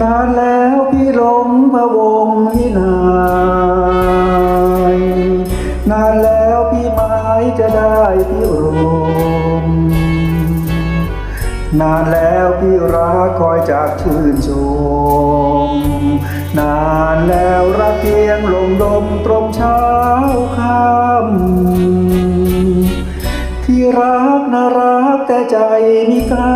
นานแล้วพี่หลงพะวงวินายนานแล้วพี่หมายจะได้พี่รมนานแล้วพี่รักคอยจากชื่นชม นานแล้วรักเพียงลมดมตรมเช้าค่ำที่รักน่ารักแต่ใจไม่กล้า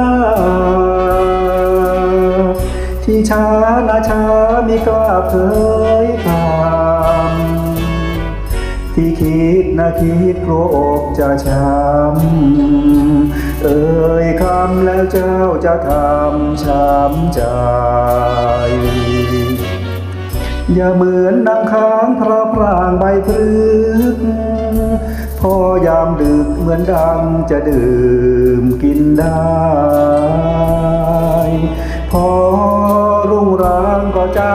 ที่ช้านาช้าไม่กล้าเผยคำที่คิดนะคิดกลัวอกจะช้ำเอ่ยคำแล้วเจ้าจะทำช้ำใจอย่าเหมือนนางค้างพระพรางใบพฤกพอยามดึกเหมือนดังจะดื่มกินได้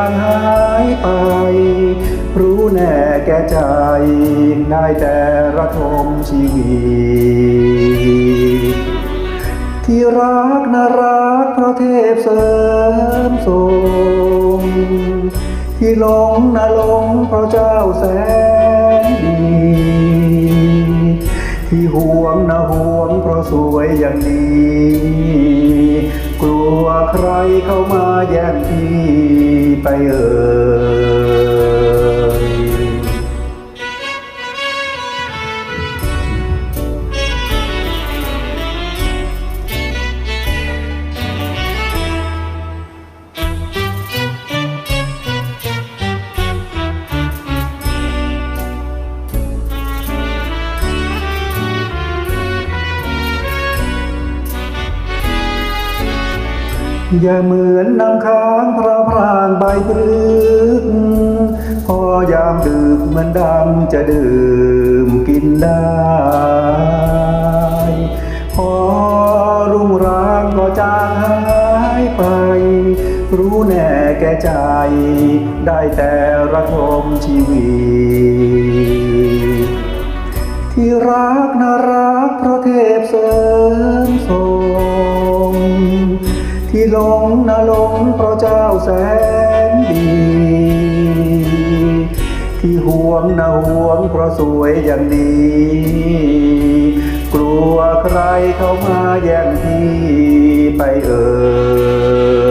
างหายไป รู้แน่แก่ใจได้แต่ระทมชีวิต ที่รักน่ารักเพราะเทพเสริมทรงที่หลงน่าหลงเพราะเจ้าแสนดีที่ห่วงน่าห่วงเพราะสวยอย่างนี้ กลัวใครเข้ามาแย่งพี่ ไป อย่าเหมือนนางค้างพระพรางใบพฤกพอยามดึกมือนดังจะดื่มกินได้ พอรุ่งร้างก็จางหายไป รู้แน่แก่ใจ ได้แต่ระทมชีวิต ที่รักน่ารักเพราะเทพเสริมทรง ที่หลงน่าหลงเพราะเจ้าแสนดี ที่ห่วงน่าห่วงเพราะสวยอย่างนี้ กลัวใครเข้ามาแย่งที่ไปเอ่ย